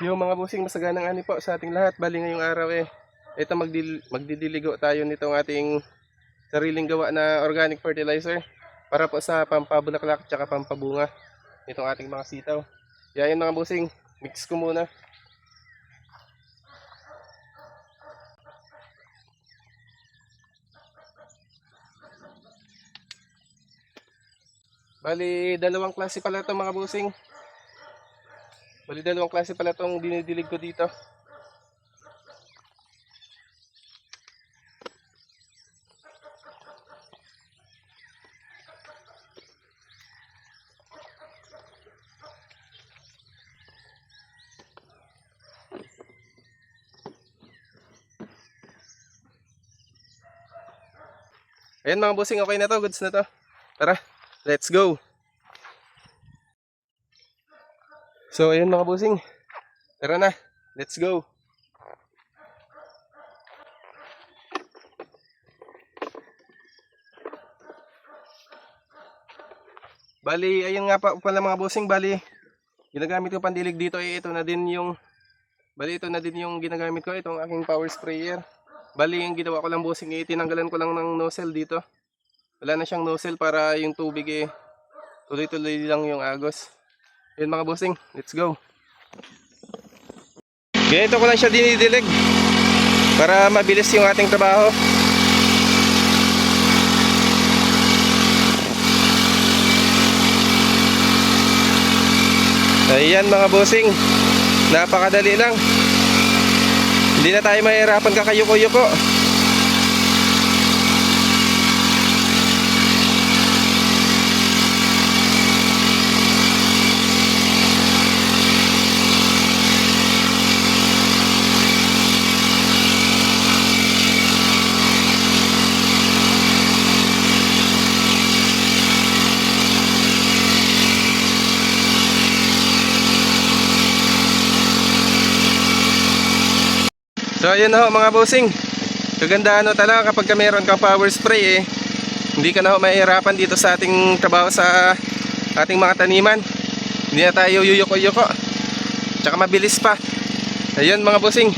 Yung mga busing masaganang ani po sa ating lahat. Bali ngayong araw eh. Ito magdil magdidiligo tayo nitong ating sariling gawa na organic fertilizer para po sa pampabulaklak at pampabunga nitong ating mga sitaw. Yan yun mga busing. Mix ko muna. Bali, dalawang klase pala itong mga busing. Bali, dalawang klase pala itong dinidilig ko dito. Ayan mga busing, okay na to, goods na to. Tara, let's go. So ayun mga busing. Tara na. Let's go. Bali, ayun nga pa pala mga busing, bali ginagamit ko pandilig dito eh ito na din yung bali ito na din yung ginagamit ko itong aking power sprayer. Bali yung ginawa ko lang busing eh tinanggalan ko lang ng nozzle dito. Wala na siyang nozzle para yung tubig eh tuloy-tuloy lang yung agos. Yun mga bossing, let's go. Ganito ko lang siya dinidilig para mabilis yung ating trabaho. Ayan mga bossing, napakadali lang. Hindi na tayo mahirapan kakayuko-yuko. So ayun ho mga bossing. Kagandaan ho talaga kapag ka meron kang power spray eh. Hindi ka na ho mahihirapan dito sa ating trabaho sa ating mga taniman. Hindi na tayo yuyuko-yuko. Tsaka mabilis pa. Ayun mga bossing.